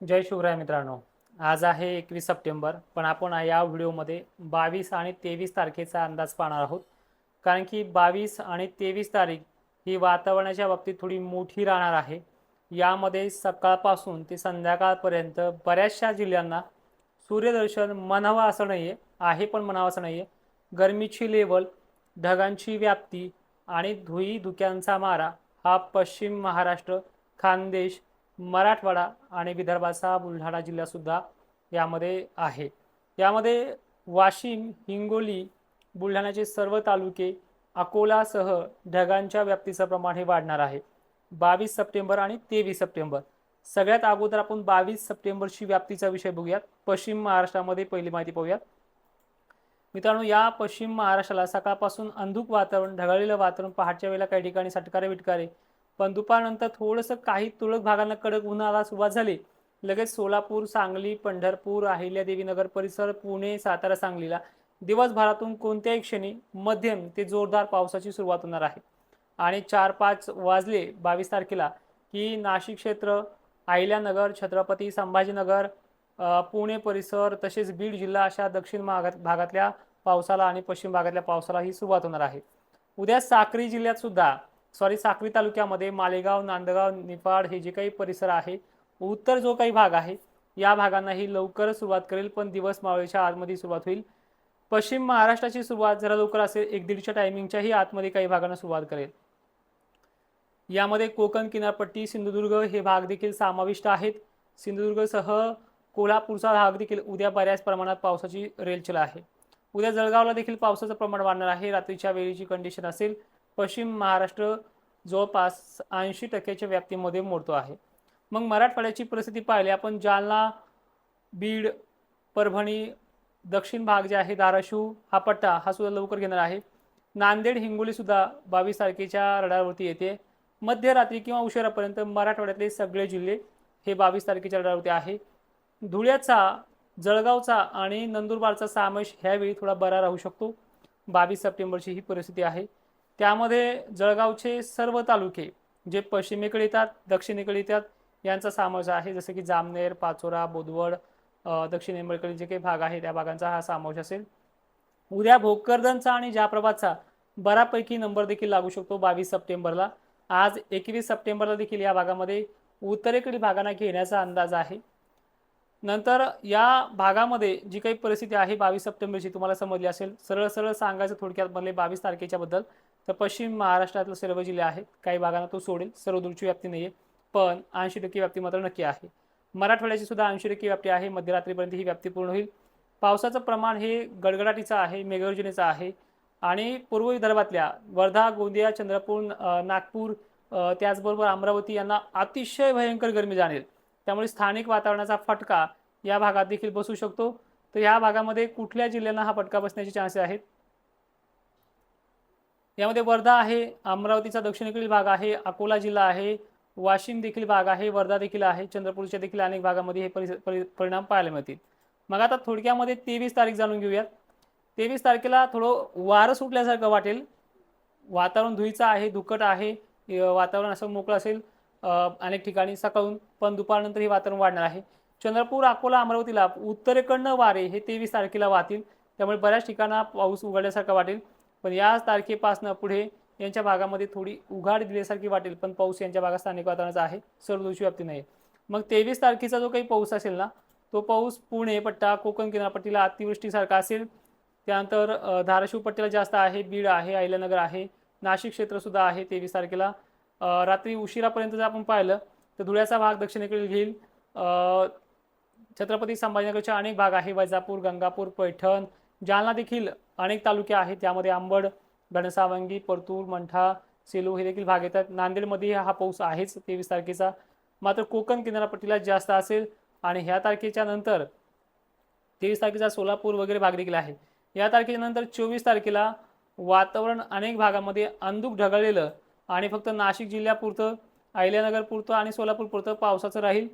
जय शिवराय मित्रांनो. आज आहे एकवीस सप्टेंबर पण आपण या व्हिडिओमध्ये बावीस आणि तेवीस तारखेचा अंदाज पाहणार आहोत. कारण की बावीस आणि तेवीस तारीख ही वातावरणाच्या बाबतीत थोडी मोठी राहणार आहे. यामध्ये सकाळपासून ते संध्याकाळपर्यंत बऱ्याचशा जिल्ह्यांना सूर्यदर्शन म्हणावं असं नाही आहे आहे पण म्हणावं असं नाही आहे गरमीची लेवल ढगांची व्याप्ती आणि धुई धुक्यांचा मारा हा पश्चिम महाराष्ट्र खानदेश मराठवाडा आणि विदर्भाचा बुलढाणा जिल्हासुद्धा यामध्ये आहे. यामध्ये वाशिम हिंगोली बुलढाण्याचे सर्व तालुके अकोलासह ढगांच्या व्याप्तीचं प्रमाण हे वाढणार आहे. बावीस सप्टेंबर आणि तेवीस सप्टेंबर. सगळ्यात अगोदर आपण बावीस सप्टेंबरची व्याप्तीचा विषय बघूयात. पश्चिम महाराष्ट्रामध्ये पहिली माहिती पाहूयात. मित्रांनो या पश्चिम महाराष्ट्राला सकाळपासून अंधुक वातावरण ढगाळलेलं वातावरण पहाटच्या वेळेला काही ठिकाणी सटकारे विटकारे पण दुपारनंतर थोडंसं काही तुरळक भागांना कडक उन्हाळा सुरुवात झाली. लगेच सोलापूर सांगली पंढरपूर अहिल्यादेवी नगर परिसर पुणे सातारा सांगलीला. दिवसभरातून कोणत्याही क्षणी मध्यम ते जोरदार पावसाची सुरुवात होणार आहे. आणि चार पाच वाजले बावीस तारखेला की नाशिक क्षेत्र अहिल्यानगर छत्रपती संभाजीनगर पुणे परिसर तसेच बीड जिल्हा अशा दक्षिण भागात भागातल्या पावसाला आणि पश्चिम भागातल्या पावसाला ही सुरुवात होणार आहे. उद्या साक्री जिल्ह्यात सुद्धा सॉरी साक्री तालुक्यामध्ये मालेगाव नांदगाव निफाड हे जे काही परिसर आहे उत्तर जो काही भाग आहे या भागांनाही लवकरच सुरुवात करेल पण दिवस मावळीच्या आतमध्ये सुरुवात होईल. पश्चिम महाराष्ट्राची सुरुवात जरा लवकर असेल एक दीडच्या टायमिंगच्याही आतमध्ये काही भागांना सुरुवात करेल. यामध्ये कोकण किनारपट्टी सिंधुदुर्ग हे भाग देखील समाविष्ट आहेत. सिंधुदुर्गसह कोल्हापूरचा भाग देखील उद्या बऱ्याच प्रमाणात पावसाची रेलचल आहे. उद्या जळगावला देखील पावसाचं प्रमाण वाढणार आहे. रात्रीच्या वेळीची कंडिशन असेल. पश्चिम महाराष्ट्र जवळपास ऐंशी टक्क्याच्या व्याप्तीमध्ये मोडतो आहे. मग मराठवाड्याची परिस्थिती पाहिली आपण जालना बीड परभणी दक्षिण भाग जे आहे धाराशिव हा पट्टा हा सुद्धा लवकर घेणार आहे. नांदेड हिंगोली सुद्धा बावीस तारखेच्या रडारवरती येते. मध्यरात्री किंवा उशिरापर्यंत मराठवाड्यातले सगळे जिल्हे हे बावीस तारखेच्या रडारवरती आहे. धुळ्याचा जळगावचा आणि नंदुरबारचा समावेश ह्यावेळी थोडा बरा राहू शकतो. बावीस सप्टेंबरची ही परिस्थिती आहे. त्यामध्ये जळगावचे सर्व तालुके जे पश्चिमेकडे येतात दक्षिणेकडे येतात यांचा समावेश आहे. जसं की जामनेर पाचोरा बोदवड अ, दक्षिणेकडे जे काही भाग आहे त्या भागांचा हा समावेश असेल. उद्या भोकरदनचा आणि जाप्रभातचा बऱ्यापैकी नंबर देखील लागू शकतो बावीस सप्टेंबरला. आज एकवीस सप्टेंबरला देखील या भागामध्ये उत्तरेकडील भागांना घेण्याचा अंदाज आहे. नंतर या भागामध्ये जी काही परिस्थिती आहे बावीस सप्टेंबरची तुम्हाला समजली असेल. सरळ सरळ सांगायचं थोडक्यात म्हणले बावीस तारखेच्या बद्दल. तर पश्चिम महाराष्ट्रातले सर्व जिल्हे आहेत. काही भागांना तो सोडेल. सर्व दूरची व्याप्ती नाही आहे पण ऐंशी टक्के व्याप्ती मात्र नक्की आहे. मराठवाड्याची सुद्धा ऐंशी टक्के व्याप्ती आहे. मध्यरात्रीपर्यंत ही व्याप्ती पूर्ण होईल. पावसाचं प्रमाण हे गडगडाटीचं आहे. मेघगर्जनेचं आहे. आणि पूर्व विदर्भातल्या वर्धा गोंदिया चंद्रपूर नागपूर त्याचबरोबर अमरावती यांना अतिशय भयंकर गरमी जाणेल त्यामुळे स्थानिक वातावरणाचा फटका या भागात देखील बसू शकतो. तर या भागामध्ये कुठल्या जिल्ह्यांना हा फटका बसण्याचे चान्सेस आहेत? यामध्ये वर्धा आहे अमरावतीचा दक्षिणेकडील भाग आहे अकोला जिल्हा आहे वाशिम देखील भाग आहे वर्धा देखील आहे चंद्रपूरच्या देखील अनेक भागामध्ये हे परि परिणाम पाहायला मिळतील. मग आता थोडक्यामध्ये तेवीस तारीख जाणून घेऊयात. तेवीस तारखेला थोडं वारं सुटल्यासारखं वाटेल. वातावरण धुईचं आहे धुकट आहे वातावरण असं मोकळं असेल अनेक ठिकाणी सकाळून पण दुपारनंतर हे वातावरण वाढणार आहे. चंद्रपूर अकोला अमरावतीला उत्तरेकडनं वारे हे तेवीस तारखेला वाहतील. त्यामुळे बऱ्याच ठिकाणा पाऊस उघडल्यासारखा वाटेल. पण याच तारखेपासनं पुढे यांच्या भागामध्ये थोडी उघाड दिल्यासारखी वाटेल पण पाऊस यांच्या भागात स्थानिक वातावरणाचा आहे सर्वदूरची व्याप्ती नाही मग तेवीस तारखेचा जो काही पाऊस असेल ना तो पाऊस पुणे पट्टा कोकण किनारपट्टीला अतिवृष्टीसारखा असेल. त्यानंतर धाराशिव पट्टीला जास्त आहे बीड आहे अहिल्यानगर आहे नाशिक क्षेत्रसुद्धा आहे तेवीस तारखेला. रात्री उशिरापर्यंत जर आपण पाहिलं तर धुळ्याचा भाग दक्षिणेकडे घेईल. छत्रपती संभाजीनगरचे अनेक भाग आहे वैजापूर गंगापूर पैठण जालना देखील अनेक तालुके आहेत. त्यामध्ये आंबड घनसावंगी परतूर मंठा सेलू हे देखील भाग येतात. नांदेडमध्ये हा पाऊस आहेच तेवीस तारखेचा. मात्र कोकण किनारपट्टीला जास्त असेल आणि ह्या तारखेच्या नंतर तेवीस तारखेचा सोलापूर वगैरे भाग देखील आहे. या तारखेच्या नंतर चोवीस तारखेला वातावरण अनेक भागामध्ये अंधुक ढगळलेलं आणि फक्त नाशिक जिल्ह्यापुरतं अहिल्यानगरपुरतं आणि सोलापूरपुरतं पावसाचं राहील.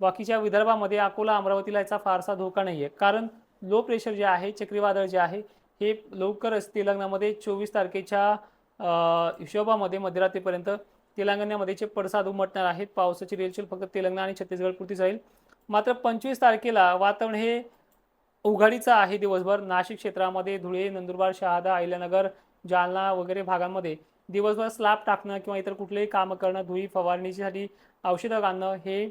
बाकीच्या विदर्भामध्ये अकोला अमरावतीला याचा फारसा धोका नाही आहे कारण लो प्रेशर जे आहे चक्रीवादळ जे आहे हे लवकरच तेलंगणामध्ये चोवीस तारखेच्या हिशोबामध्ये मध्यरात्रीपर्यंत तेलंगणामध्ये पडसाद उमटणार आहेत पावसाची रेलचेल फक्त तेलंगणा आणि छत्तीसगड पुरतीच राहील मात्र पंचवीस तारखेला वातावरण हे उघाडीचं आहे दिवसभर. नाशिक क्षेत्रामध्ये धुळे नंदुरबार शहादा अहिल्यानगर जालना वगैरे भागांमध्ये दिवसभर स्लॅब टाकणं किंवा इतर कुठलेही कामं करणं धुळी फवारणीसाठी औषधं घालणं हे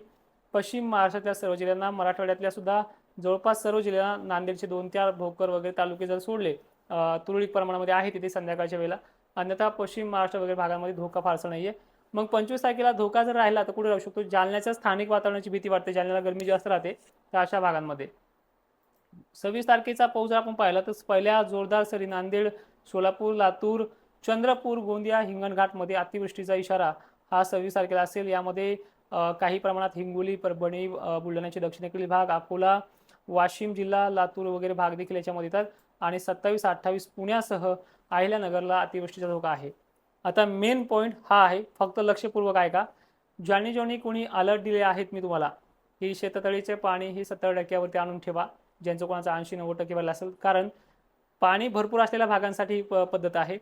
पश्चिम महाराष्ट्रातल्या सर्व जिल्ह्यांना मराठवाड्यातल्या सुद्धा जवळपास सर्व जिल्ह्यांना नांदेडचे दोन चार भोकर वगैरे तालुके जर सोडले तुरळीक तुरळक प्रमाणामध्ये आहे तिथे संध्याकाळच्या वेळेला. अन्यथा पश्चिम महाराष्ट्र वगैरे भागामध्ये धोका फारसा नाही आहे मग पंचवीस तारखेला धोका जर राहिला तर कुठे राहू शकतो? जालन्याच्या स्थानिक वातावरणाची भीती वाटते. जालन्याला गरमी जास्त राहते तर अशा भागांमध्ये. सव्वीस तारखेचा पाऊस जर आपण पाहिला तर पहिल्या जोरदार सरी नांदेड सोलापूर लातूर चंद्रपूर गोंदिया हिंगणघाटमध्ये अतिवृष्टीचा इशारा हा सव्वीस तारखेला असेल. यामध्ये काही प्रमाणात हिंगोली परभणी बुलढाण्याचे दक्षिणेकडील भाग अकोला वाशिम जिल्हा लातूर वगैरे भाग देखील याच्यामध्ये येतात. आणि सत्तावीस अठ्ठावीस पुण्यासह अहिल्यानगरला अतिवृष्टीचा धोका आहे. आता मेन पॉईंट हा आहे फक्त लक्षपूर्वक आहे का ज्यांनी ज्यांनी कोणी अलर्ट दिले आहेत मी तुम्हाला की शेततळीचे पाणी ही सत्तर टक्क्यावरती आणून ठेवा. ज्यांचं कोणाचं ऐंशी नव्वद टक्के भरलं असेल कारण पाणी भरपूर असलेल्या भागांसाठी प पद्धत आहे.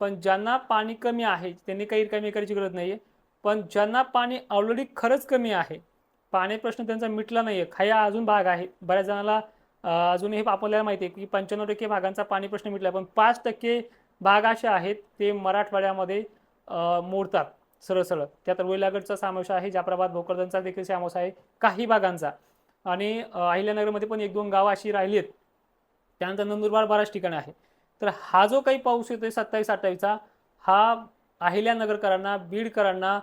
पण ज्यांना पाणी कमी आहे त्यांनी काही कमी करायची गरज नाही आहे पण ज्यांना पाणी ऑलरेडी खरंच कमी आहे पाणी प्रश्न त्यांचा मिटला नाही आहे खाया अजून भाग आहे. बऱ्याच जणांना अजून अजूनही आपल्याला माहिती आहे की पंच्याण्णव टक्के भागांचा पाणी प्रश्न मिटला पण पाच टक्के भाग असे आहेत ते मराठवाड्यामध्ये मोडतात सरळ सरळ. त्यात रोईलागडचा समावेश आहे जाफराबाद भोकरदनचा देखील समावेश आहे काही भागांचा. आणि अहिल्यानगरमध्ये पण एक दोन गावं अशी राहिली आहेत. त्यानंतर नंदुरबार बऱ्याच ठिकाणी आहे. तर हा जो काही पाऊस येतोय सत्तावीस अठ्ठावीसचा हा अहिल्यानगरकरांना बीडकरांना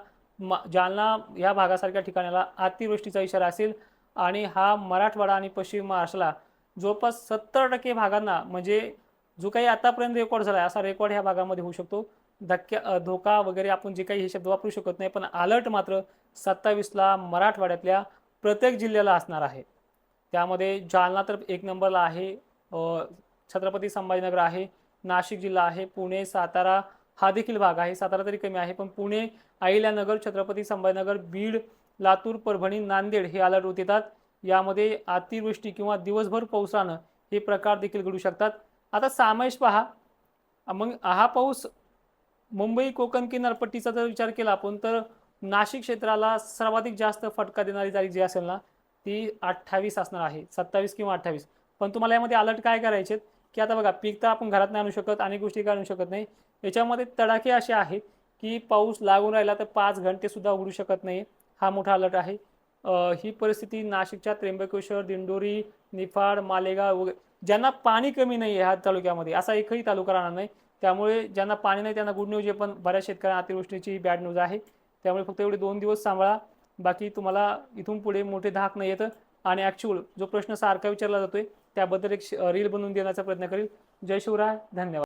जालना ह्या भागासारख्या ठिकाणाला अतिवृष्टीचा इशारा असेल आणि हा मराठवाडा आणि पश्चिम महाराष्ट्राला जवळपास सत्तर टक्के भागांना म्हणजे जो काही आतापर्यंत रेकॉर्ड झाला आहे असा रेकॉर्ड ह्या भागामध्ये होऊ शकतो. धक्क्या धोका वगैरे आपण जे काही हे शब्द वापरू शकत नाही पण अलर्ट मात्र सत्तावीसला मराठवाड्यातल्या प्रत्येक जिल्ह्याला असणार आहे. त्यामध्ये जालना तर एक नंबरला आहे छत्रपती संभाजीनगर आहे नाशिक जिल्हा आहे पुणे सातारा हा देखील भाग आहे. सातारा तरी कमी आहे पण पुणे अहिल्यानगर छत्रपती संभाजीनगर बीड लातूर परभणी नांदेड हे अलर्ट होत येतात. यामध्ये अतिवृष्टी किंवा दिवसभर पावसानं हे प्रकार देखील घडू शकतात. आता सामायश पहा. मग हा पाऊस मुंबई कोकण किनारपट्टीचा जर विचार केला आपण तर नाशिक क्षेत्राला सर्वाधिक जास्त फटका देणारी तारीख जी असेल ना ती अठ्ठावीस असणार आहे. सत्तावीस किंवा अठ्ठावीस. पण तुम्हाला यामध्ये अलर्ट काय करायचे आहेत की आता बघा पीक तर आपण घरात नाही आणू शकत अनेक गोष्टी काय आणू शकत नाही. याच्यामध्ये तडाखे असे आहेत की पाऊस लागून राहिला तर पाच घंटेसुद्धा उघडू शकत नाही. हा मोठा अलर्ट आहे. ही परिस्थिती नाशिकच्या त्र्यंबकेश्वर दिंडोरी निफाड मालेगाव वगैरे ज्यांना पाणी कमी नाही आहे ह्या तालुक्यामध्ये असा एकही तालुका राहणार नाही. त्यामुळे ज्यांना पाणी नाही त्यांना गुड न्यूज आहे पण बऱ्याच शेतकऱ्यांना अतिवृष्टीची बॅड न्यूज आहे. त्यामुळे फक्त एवढे दोन दिवस सांभाळा. बाकी तुम्हाला इथून पुढे मोठे धाक नाही येतं. आणि ॲक्च्युअल जो प्रश्न सारखा विचारला जातोय त्याबद्दल एक रील बनवून देण्याचा प्रयत्न करेल. जय शिवराय धन्यवाद.